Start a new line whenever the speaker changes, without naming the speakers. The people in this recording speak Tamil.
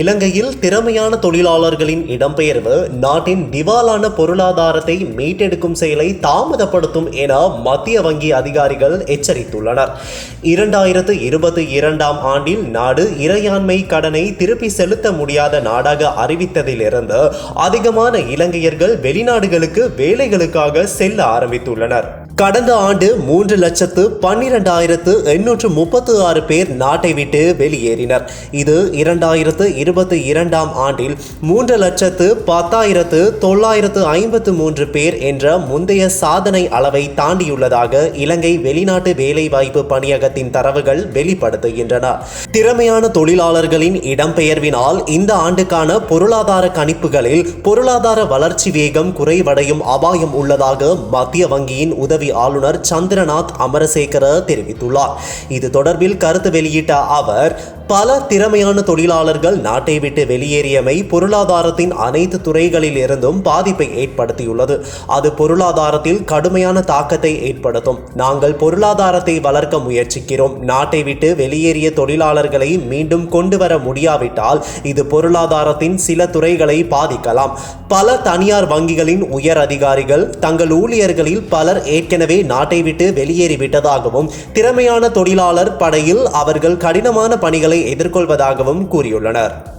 இலங்கையில் திறமையான தொழிலாளர்களின் இடம்பெயர்வு நாட்டின் திவாலான பொருளாதாரத்தை மீட்டெடுக்கும் செயலை தாமதப்படுத்தும் என மத்திய வங்கி அதிகாரிகள் எச்சரித்துள்ளனர். இரண்டாயிரத்து இருபத்தி இரண்டாம் ஆண்டில் நாடு இறையாண்மை கடனை திருப்பி செலுத்த முடியாத நாடாக அறிவித்ததிலிருந்து அதிகமான இலங்கையர்கள் வெளிநாடுகளுக்கு வேலைகளுக்காக செல்ல ஆரம்பித்துள்ளனர். கடந்த ஆண்டு மூன்று லட்சத்து பன்னிரெண்டாயிரத்து எண்ணூற்று முப்பத்து ஆறு பேர் நாட்டை விட்டு வெளியேறினர். இது இரண்டாயிரத்து இருபத்தி இரண்டாம் ஆண்டில் மூன்று லட்சத்து பத்தாயிரத்து தொள்ளாயிரத்து ஐம்பத்து மூன்று பேர் என்ற முந்தைய சாதனை அளவை தாண்டியுள்ளதாக இலங்கை வெளிநாட்டு வேலைவாய்ப்பு பணியகத்தின் தரவுகள் வெளிப்படுத்துகின்றன. திறமையான தொழிலாளர்களின் இடம்பெயர்வினால் இந்த ஆண்டுக்கான பொருளாதார கணிப்புகளில் பொருளாதார வளர்ச்சி வேகம் குறைவடையும் அபாயம் உள்ளதாக மத்திய வங்கியின் உதவி ஆளுநர் சந்திரநாத் அமரசேகர தெரிவித்துள்ளார். இது தொடர்பில் கருத்து வெளியிட்ட அவர் பல திறமையான தொழிலாளர்கள் நாட்டை விட்டு வெளியேறியமை பொருளாதாரத்தின் அனைத்து துறைகளில் இருந்தும் பாதிப்பை ஏற்படுத்தியுள்ளது. அது பொருளாதாரத்தில் கடுமையான தாக்கத்தை ஏற்படுத்தும். நாங்கள் பொருளாதாரத்தை வளர்க்க முயற்சிக்கிறோம். நாட்டை விட்டு வெளியேறிய தொழிலாளர்களை மீண்டும் கொண்டு வர முடியாவிட்டால் இது பொருளாதாரத்தின் சில துறைகளை பாதிக்கலாம். பல தனியார் வங்கிகளின் உயர் அதிகாரிகள் தங்கள் ஊழியர்களில் பலர் ஏற்கனவே நாட்டை விட்டு வெளியேறிவிட்டதாகவும் திறமையான தொழிலாளர் படையில் அவர்கள் கடினமான பணிகளை எதிர்கொள்வதாகவும் கூறியுள்ளனர்.